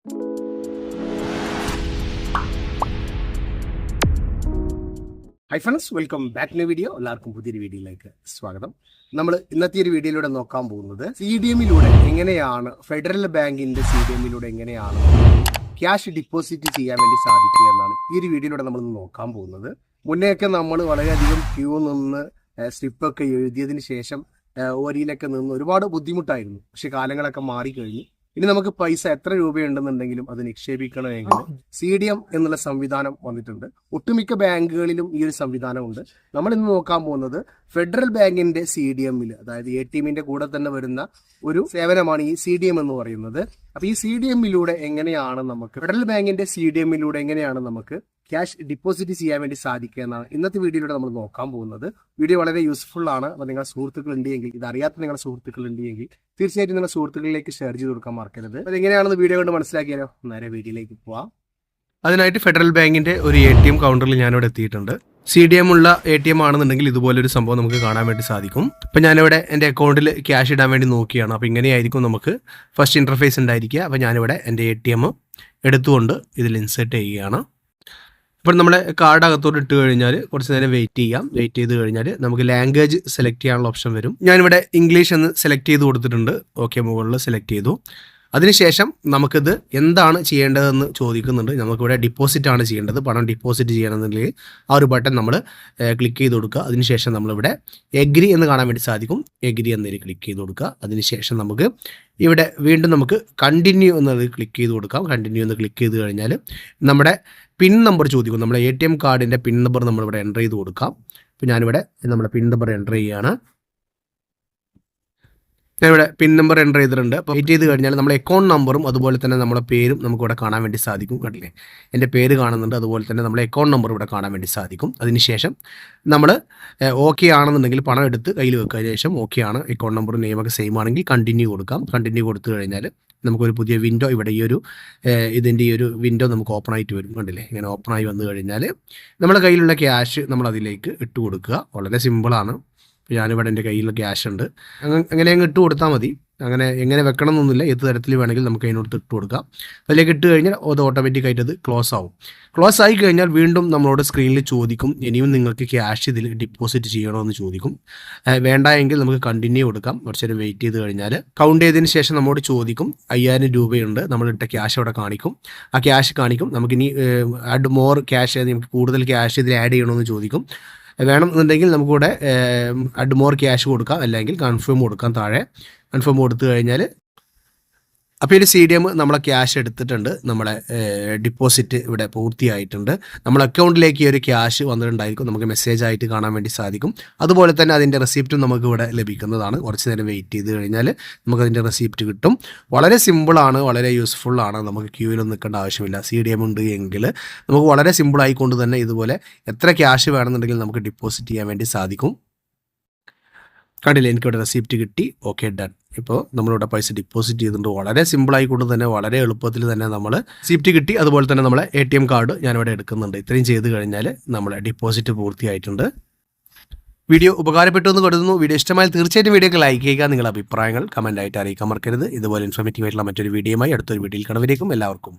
Hi friends welcome back to video എല്ലാവർക്കും പുതിയൊരു വീഡിയോയിലേക്ക് സ്വാഗതം. നമ്മൾ ഇന്നത്തെ ഒരു വീഡിയോയിലൂടെ നോക്കാൻ പോകുന്നത് സി ഡി എമ്മിലൂടെ എങ്ങനെയാണ് ഫെഡറൽ ബാങ്കിന്റെ സി ഡി എമ്മിലൂടെ എങ്ങനെയാണ് ക്യാഷ് ഡിപ്പോസിറ്റ് ചെയ്യാൻ വേണ്ടി സാധിക്കുക എന്നാണ് ഈ ഒരു വീഡിയോയിലൂടെ നമ്മൾ നോക്കാൻ പോകുന്നത്. മുന്നേയൊക്കെ നമ്മൾ വളരെയധികം ക്യൂ നിന്ന് സ്ലിപ്പൊക്കെ എഴുതിയതിന് ശേഷം ഓരിയിലൊക്കെ നിന്ന് ഒരുപാട് ബുദ്ധിമുട്ടായിരുന്നു. പക്ഷെ കാലങ്ങളൊക്കെ മാറിക്കഴിഞ്ഞു. ഇനി നമുക്ക് പൈസ എത്ര രൂപയുണ്ടെന്നുണ്ടെങ്കിലും അത് നിക്ഷേപിക്കണമെങ്കിൽ സി ഡി എം എന്നുള്ള സംവിധാനം വന്നിട്ടുണ്ട്. ഒട്ടുമിക്ക ബാങ്കുകളിലും ഈ ഒരു സംവിധാനമുണ്ട് നമ്മൾ ഇന്ന് നോക്കാൻ പോകുന്നത് ഫെഡറൽ ബാങ്കിന്റെ സി ഡി എമ്മിൽ അതായത് എ ടി എമ്മിന്റെ കൂടെ തന്നെ വരുന്ന ഒരു സേവനമാണ് ഈ സി ഡി എം എന്ന് പറയുന്നത്. അപ്പൊ ഈ സി ഡി എമ്മിലൂടെ എങ്ങനെയാണ് നമുക്ക് ഫെഡറൽ ബാങ്കിന്റെ സി ഡി എമ്മിലൂടെ എങ്ങനെയാണ് നമുക്ക് ക്യാഷ് ഡിപ്പോസിറ്റ് ചെയ്യാൻ വേണ്ടി സാധിക്കുക എന്നാണ് ഇന്നത്തെ വീഡിയോയിലൂടെ നമ്മൾ നോക്കാൻ പോകുന്നത്. വീഡിയോ വളരെ യൂസ്ഫുൾ ആണ്. അപ്പോൾ നിങ്ങളുടെ സുഹൃത്തുക്കൾ ഉണ്ടെങ്കിൽ ഇത് അറിയാത്ത നിങ്ങളുടെ സുഹൃത്തുക്കൾ ഉണ്ടെങ്കിൽ തീർച്ചയായിട്ടും നിങ്ങളുടെ സുഹൃത്തുക്കളിലേക്ക് ഷെയർ ചെയ്ത് കൊടുക്കാൻ മറക്കരുത്. അത് എങ്ങനെയാണെന്ന് വീഡിയോ കൊണ്ട് മനസ്സിലാക്കിയാലോ? നേരെ വീഡിയോയിലേക്ക് പോവാം. അതിനായിട്ട് ഫെഡറൽ ബാങ്കിന്റെ ഒരു എ ടി എം കൗണ്ടറിൽ ഞാനിവിടെ എത്തിയിട്ടുണ്ട്. സി ഡി എം ഉള്ള എ ടി എം ആണെന്നുണ്ടെങ്കിൽ ഇതുപോലൊരു സംഭവം നമുക്ക് കാണാൻ വേണ്ടി സാധിക്കും. അപ്പം ഞാനിവിടെ എന്റെ അക്കൗണ്ടിൽ ക്യാഷ് ഇടാൻ വേണ്ടി നോക്കിയാണ് അപ്പോൾ ഇങ്ങനെയായിരിക്കും നമുക്ക് ഫസ്റ്റ് ഇന്റർഫേസ് ഉണ്ടായിരിക്കുക. അപ്പോൾ ഞാനിവിടെ എന്റെ എ ടി എം എടുത്തുകൊണ്ട് ഇതിൽ ഇൻസേർട്ട് ചെയ്യുകയാണ്. ഇപ്പോൾ നമ്മൾ കാർഡ് അകത്തോട്ട് ഇട്ട് കഴിഞ്ഞാൽ കുറച്ച് നേരം വെയിറ്റ് ചെയ്യാം. വെയിറ്റ് ചെയ്ത് കഴിഞ്ഞാൽ നമുക്ക് ലാംഗ്വേജ് സെലക്ട് ചെയ്യാനുള്ള ഓപ്ഷൻ വരും. ഞാനിവിടെ ഇംഗ്ലീഷ് എന്ന് സെലക്ട് ചെയ്ത് കൊടുത്തിട്ടുണ്ട്. ഓക്കെ മുകളിൽ സെലക്ട് ചെയ്തു. അതിനുശേഷം നമുക്കിത് എന്താണ് ചെയ്യേണ്ടതെന്ന് ചോദിക്കുന്നുണ്ട്. നമുക്കിവിടെ ഡിപ്പോസിറ്റ് ആണ് ചെയ്യേണ്ടത്. പണം ഡിപ്പോസിറ്റ് ചെയ്യണമെന്നുണ്ടെങ്കിൽ ആ ഒരു ബട്ടൺ നമ്മൾ ക്ലിക്ക് ചെയ്ത് കൊടുക്കുക. അതിനുശേഷം നമ്മളിവിടെ എഗ്രി എന്ന് കാണാൻ വേണ്ടി സാധിക്കും. എഗ്രി എന്നതിൽ ക്ലിക്ക് ചെയ്ത് കൊടുക്കുക. അതിനുശേഷം നമുക്ക് ഇവിടെ വീണ്ടും നമുക്ക് കണ്ടിന്യൂ എന്നത് ക്ലിക്ക് ചെയ്ത് കൊടുക്കാം. കണ്ടിന്യൂ എന്ന് ക്ലിക്ക് ചെയ്ത് കഴിഞ്ഞാൽ നമ്മുടെ പിൻ നമ്പർ ചോദിക്കും. നമ്മുടെ എ ടി എം കാർഡിന്റെ പിൻ നമ്പർ നമ്മളിവിടെ എന്റർ ചെയ്ത് കൊടുക്കാം. അപ്പോൾ ഞാനിവിടെ നമ്മുടെ പിൻ നമ്പർ എന്റർ ചെയ്യുകയാണ് ഞാനിവിടെ പിൻ നമ്പർ എന്റർ ചെയ്തിട്ടുണ്ട്. അപ്പോൾ വെയിറ്റ് ചെയ്ത് കഴിഞ്ഞാൽ നമ്മുടെ അക്കൗണ്ട് നമ്പറും അതുപോലെ തന്നെ നമ്മുടെ പേരും നമുക്ക് ഇവിടെ കാണാൻ വേണ്ടി സാധിക്കും കണ്ടില്ലേ എന്റെ പേര് കാണുന്നുണ്ട് അതുപോലെ തന്നെ നമ്മുടെ അക്കൗണ്ട് നമ്പർ ഇവിടെ കാണാൻ വേണ്ടി സാധിക്കും. അതിനുശേഷം നമ്മൾ ഓക്കെ ആണെന്നുണ്ടെങ്കിൽ പണം എടുത്ത് കയ്യിൽ വെക്കുക ശേഷം ഓക്കെ ആണ് അക്കൗണ്ട് നമ്പറും നെയിമൊക്കെ സെയിം ആണെങ്കിൽ കണ്ടിന്യൂ കൊടുക്കാം. കണ്ടിന്യൂ കൊടുത്തു കഴിഞ്ഞാൽ നമുക്കൊരു പുതിയ വിൻഡോ ഇവിടെ ഈ ഒരു ഇതിന്റെ ഈ ഒരു വിൻഡോ നമുക്ക് ഓപ്പൺ ആയിട്ട് വരും കണ്ടില്ലേ? ഇങ്ങനെ ഓപ്പൺ ആയി വന്നു കഴിഞ്ഞാൽ നമ്മുടെ കയ്യിലുള്ള ക്യാഷ് നമ്മൾ അതിലേക്ക് ഇട്ട് കൊടുക്കുക. വളരെ സിമ്പിളാണ് ഞാനിവിടെ എന്റെ കയ്യിൽ ക്യാഷ് ഉണ്ട് അങ്ങനെ അങ്ങ് ഇട്ട് കൊടുത്താൽ മതി. അങ്ങനെ എങ്ങനെ വെക്കണം എന്നൊന്നുമില്ല ഏത് തരത്തിൽ വേണമെങ്കിൽ നമുക്ക് അതിനോട് ഇട്ട് കൊടുക്കാം. അതിലേക്ക് ഇട്ട് കഴിഞ്ഞാൽ അത് ഓട്ടോമാറ്റിക്കായിട്ട് അത് ക്ലോസ് ആവും. ക്ലോസ് ആയി കഴിഞ്ഞാൽ വീണ്ടും നമ്മളോട് സ്ക്രീനിൽ ചോദിക്കും. ഇനിയും നിങ്ങൾക്ക് ക്യാഷ് ഇതിൽ ഡിപ്പോസിറ്റ് ചെയ്യണമെന്ന് ചോദിക്കും. വേണ്ട എങ്കിൽ നമുക്ക് കണ്ടിന്യൂ കൊടുക്കാം. കുറച്ച് നേരം വെയിറ്റ് ചെയ്ത് കഴിഞ്ഞാൽ കൗണ്ട് ചെയ്തതിന് ശേഷം നമ്മോട് ചോദിക്കും. അയ്യായിരം രൂപയുണ്ട്. ഇട്ട ക്യാഷ് അവിടെ കാണിക്കും. ആ ക്യാഷ് കാണിക്കും. നമുക്കിനി ആഡ് മോർ ക്യാഷ് നമുക്ക് കൂടുതൽ ക്യാഷ് ഇതിൽ ആഡ് ചെയ്യണമെന്ന് ചോദിക്കും. വേണമെന്നുണ്ടെങ്കിൽ നമുക്കിവിടെ അഡ് മോർ ക്യാഷ് കൊടുക്കാം അല്ലെങ്കിൽ കൺഫേം കൊടുക്കാം താഴെ. കൺഫേം കൊടുത്തു കഴിഞ്ഞാൽ അപ്പോൾ ഒരു സി ഡി എം നമ്മളെ ക്യാഷ് എടുത്തിട്ടുണ്ട്. നമ്മളെ ഡിപ്പോസിറ്റ് ഇവിടെ പൂർത്തിയായിട്ടുണ്ട്. നമ്മൾ അക്കൗണ്ടിലേക്ക് ഈ ഒരു ക്യാഷ് വന്നിട്ടുണ്ടായിരിക്കും. നമുക്ക് മെസ്സേജ് ആയിട്ട് കാണാൻ വേണ്ടി സാധിക്കും. അതുപോലെ തന്നെ അതിന്റെ റെസിപ്റ്റും നമുക്ക് ഇവിടെ ലഭിക്കുന്നതാണ്. കുറച്ച് നേരം വെയിറ്റ് ചെയ്ത് കഴിഞ്ഞാൽ നമുക്ക് അതിന്റെ റെസിപ്റ്റ് കിട്ടും. വളരെ സിമ്പിളാണ് വളരെ യൂസ്ഫുള്ളാണ് നമുക്ക് ക്യൂവിലൊന്നും നിൽക്കേണ്ട ആവശ്യമില്ല. സി ഡി എം ഉണ്ട് എങ്കിൽ നമുക്ക് വളരെ സിമ്പിൾ ആയിക്കൊണ്ട് തന്നെ ഇതുപോലെ എത്ര ക്യാഷ് വേണമെന്നുണ്ടെങ്കിൽ നമുക്ക് ഡിപ്പോസിറ്റ് ചെയ്യാൻ വേണ്ടി സാധിക്കും. കണ്ടില്ല എനിക്കിവിടെ റെസിപ്റ്റ് കിട്ടി. ഓക്കെ ഡൺ ഇപ്പോൾ നമ്മളിവിടെ പൈസ ഡിപ്പോസിറ്റ് ചെയ്തിട്ടുണ്ട്. വളരെ സിമ്പിളായിക്കൊണ്ട് തന്നെ വളരെ എളുപ്പത്തിൽ തന്നെ നമ്മൾ റെസിപ്റ്റ് കിട്ടി. അതുപോലെ തന്നെ നമ്മളെ എ ടി എം കാർഡ് ഞാനിവിടെ എടുക്കുന്നുണ്ട്. ഇത്രയും ചെയ്ത് കഴിഞ്ഞാൽ നമ്മളെ ഡിപ്പോസിറ്റ് പൂർത്തിയായിട്ടുണ്ട്. വീഡിയോ ഉപകാരപ്പെട്ടു എന്ന് കരുതുന്നു. വീഡിയോ ഇഷ്ടമായാൽ തീർച്ചയായിട്ടും വീഡിയോക്ക് ലൈക്ക് ചെയ്യുക. നിങ്ങളുടെ അഭിപ്രായങ്ങൾ കമന്റായിട്ട് അറിയിക്കാൻ മറക്കരുത്. ഇതുപോലെ ഇൻഫോർമേറ്റീവ് ആയിട്ടുള്ള മറ്റൊരു വീഡിയോയുമായി അടുത്തൊരു വീഡിയോയിൽ കടവരേക്കും എല്ലാവർക്കും